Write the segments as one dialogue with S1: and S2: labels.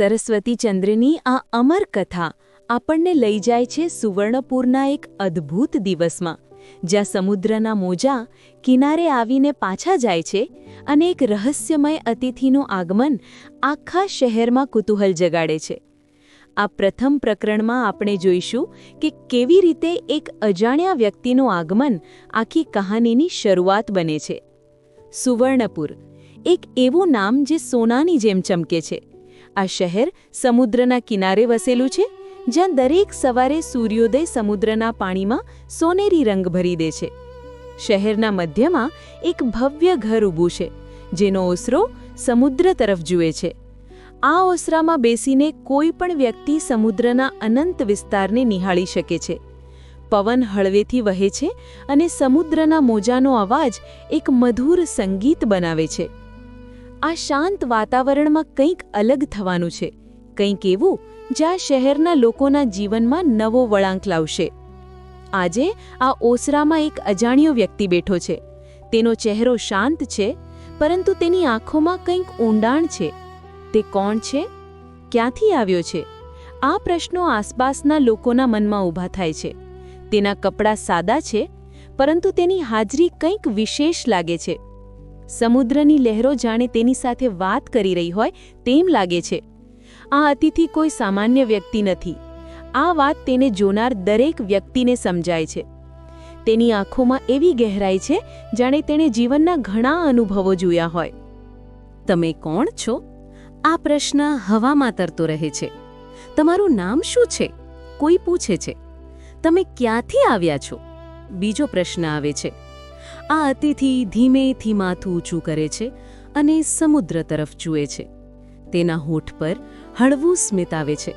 S1: સરસ્વતી ચંદ્રની આ અમર કથા આપણને લઈ જાય છે સુવર્ણપુરના એક અદ્ભુત દિવસમાં, જ્યાં સમુદ્રના મોજા કિનારે આવીને પાછા જાય છે અને એક રહસ્યમય અતિથિનું આગમન આખા શહેરમાં કુતૂહલ જગાડે છે. આ પ્રથમ પ્રકરણમાં આપણે જોઈશું કે કેવી રીતે એક અજાણ્યા વ્યક્તિનું આગમન આખી કહાનીની શરૂઆત બને છે. સુવર્ણપુર, એક એવું નામ જે સોનાની જેમ ચમકે છે. આ શહેર સમુદ્રના કિનારે વસેલું છે, જ્યાં દરેક સવારે સૂર્યોદય સમુદ્રના પાણીમાં સોનેરી રંગ ભરી દે છે. શહેરના મધ્યમાં એક ભવ્ય ઘર ઊભું છે, જેનો ઓસરો સમુદ્ર તરફ જુએ છે. આ ઓસરામાં બેસીને કોઈ પણ વ્યક્તિ સમુદ્રના અનંત વિસ્તારને નિહાળી શકે છે. પવન હળવેથી વહે છે અને સમુદ્રના મોજાનો અવાજ એક મધુર સંગીત બનાવે છે. આ શાંત વાતાવરણમાં કંઈક અલગ થવાનું છે. કંઈક એવું જ્યાં શહેરના લોકોના જીવનમાં નવો વળાંક લાવશે. આજે આ ઓસરામાં એક અજાણ્યો વ્યક્તિ બેઠો છે. તેનો ચહેરો શાંત છે, પરંતુ તેની આંખોમાં કંઈક ઊંડાણ છે. તે કોણ છે? ક્યાંથી આવ્યો છે? આ પ્રશ્નો આસપાસના લોકોના મનમાં ઊભા થાય છે. તેના કપડાં સાદા છે, પરંતુ તેની હાજરી કંઈક વિશેષ લાગે છે. સમુદ્રની લહેરો જાણે તેની સાથે વાત કરી રહી હોય તેમ લાગે છે. આ અતિથિ કોઈ સામાન્ય વ્યક્તિ નથી. આ વાત તેને જોનાર દરેક વ્યક્તિને સમજાય છે. તેની આંખોમાં એવી ગહેરાઈ છે, જાણે તેણે જીવનના ઘણા અનુભવો જોયા હોય. તમે કોણ છો? આ પ્રશ્ન હવામાં તરતો રહે છે. તમારું નામ શું છે? કોઈ પૂછે છે. તમે ક્યાંથી આવ્યા છો? બીજો પ્રશ્ન આવે છે. આ અતિથિ ધીમેથી માથું ઊંચું કરે છે અને સમુદ્ર તરફ જુએ છે. તેના હોઠ પર હળવું સ્મિત આવે છે.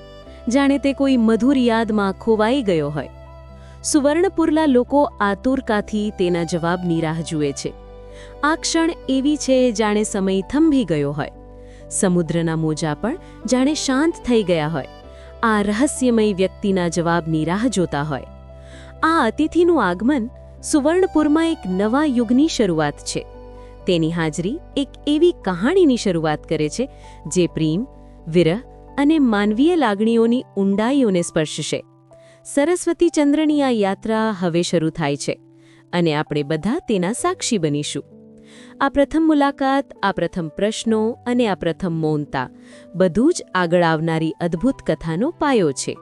S1: જાણે તે કોઈ મધુર યાદમાં ખોવાઈ ગયો હોય. સુવર્ણપુરલા લોકો આતુરતાથી તેના જવાબની રાહ જુએ છે. આ ક્ષણ એવી છે જાણે સમય થંભી ગયો હોય. સમુદ્રના મોજા પણ જાણે શાંત થઈ ગયા હોય. આ રહસ્યમય વ્યક્તિના જવાબની રાહ જોતા હોય. આ અતિથિનું આગમન સુવર્ણપુરમાં એક નવા યુગની શરૂઆત છે. તેની હાજરી એક એવી કહાણીની શરૂઆત કરે છે, જે પ્રેમ, વિરહ અને માનવીય લાગણીઓની ઊંડાઈઓને સ્પર્શશે. સરસ્વતી ચંદ્રની આ યાત્રા હવે શરૂ થાય છે અને આપણે બધા તેના સાક્ષી બનીશું. આ પ્રથમ મુલાકાત, આ પ્રથમ પ્રશ્નો અને આ પ્રથમ મૌનતા બધું જ આગળ આવનારી અદ્ભુત કથાનો પાયો છે.